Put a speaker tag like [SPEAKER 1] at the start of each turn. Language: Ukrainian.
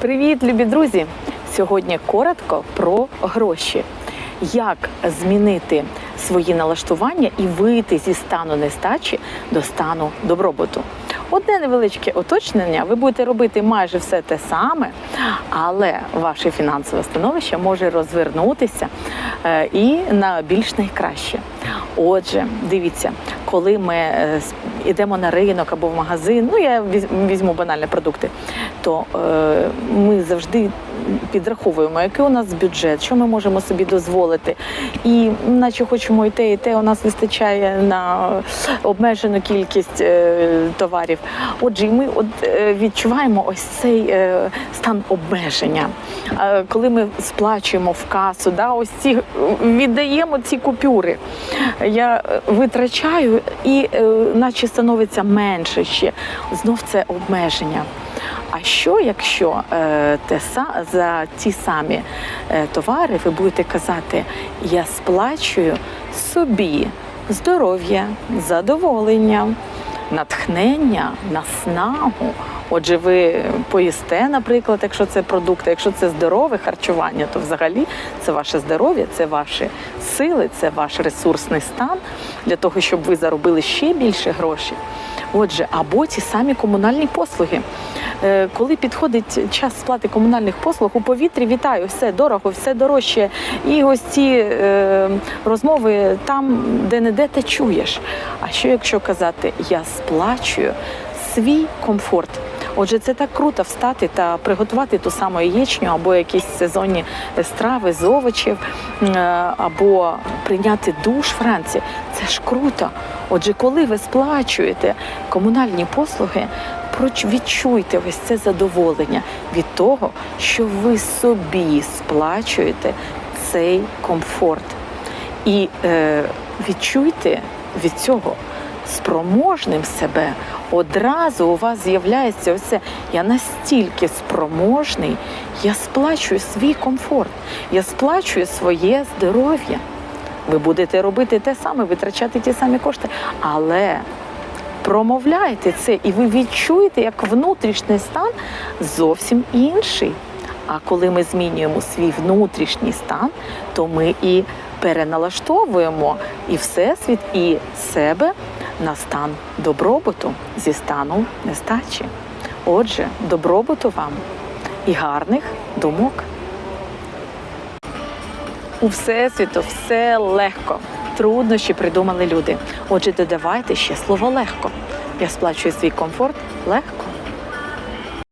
[SPEAKER 1] Привіт, любі друзі! Сьогодні коротко про гроші. Як змінити свої налаштування і вийти зі стану нестачі до стану добробуту? Одне невеличке уточнення, ви будете робити майже все те саме, але ваше фінансове становище може розвернутися е, і на більш найкраще. Отже, дивіться, коли ми е, йдемо на ринок або в магазин, ну я візьму банальні продукти, то е, ми завжди підраховуємо, який у нас бюджет, що ми можемо собі дозволити. І наче хочемо і те, і те, у нас вистачає на обмежену кількість е, товарів. Отже, і ми е, відчуваємо ось цей е, стан обмеження. Коли ми сплачуємо в касу, да, ось ці віддаємо ці купюри. Я витрачаю і наче становиться менше ще. Знов це обмеження. А що, якщо е, те за ті самі е, товари ви будете казати, я сплачую собі здоров'я, задоволення, натхнення, наснагу. Отже, ви поїсте, наприклад, якщо це продукти, якщо це здорове харчування, то взагалі це ваше здоров'я, це ваші сили, це ваш ресурсний стан для того, щоб ви заробили ще більше грошей. Отже, або ті самі комунальні послуги. Е, Коли підходить час сплати комунальних послуг, у повітрі вітаю, все дорого, все дорожче. І ось ці е, розмови там, де не де ти чуєш. А що якщо казати, я сплачую свій комфорт? Отже, це так круто встати та приготувати ту саму яєчню або якісь сезонні страви з овочів, е, або прийняти душ вранці. Це ж круто. Отже, коли ви сплачуєте комунальні послуги, відчуйте ось це задоволення від того, що ви собі сплачуєте цей комфорт. І е, відчуйте від цього спроможним себе. Одразу у вас з'являється оце я настільки спроможний, я сплачую свій комфорт, я сплачую своє здоров'я. Ви будете робити те саме, витрачати ті самі кошти, але промовляйте це, і ви відчуєте, як внутрішній стан зовсім інший. А коли ми змінюємо свій внутрішній стан, то ми і переналаштовуємо і всесвіт, і себе на стан добробуту зі стану нестачі. Отже, добробуту вам і гарних думок. У всесвіту все легко. Труднощі придумали люди. Отже, додавайте ще слово легко. Я сплачую свій комфорт легко.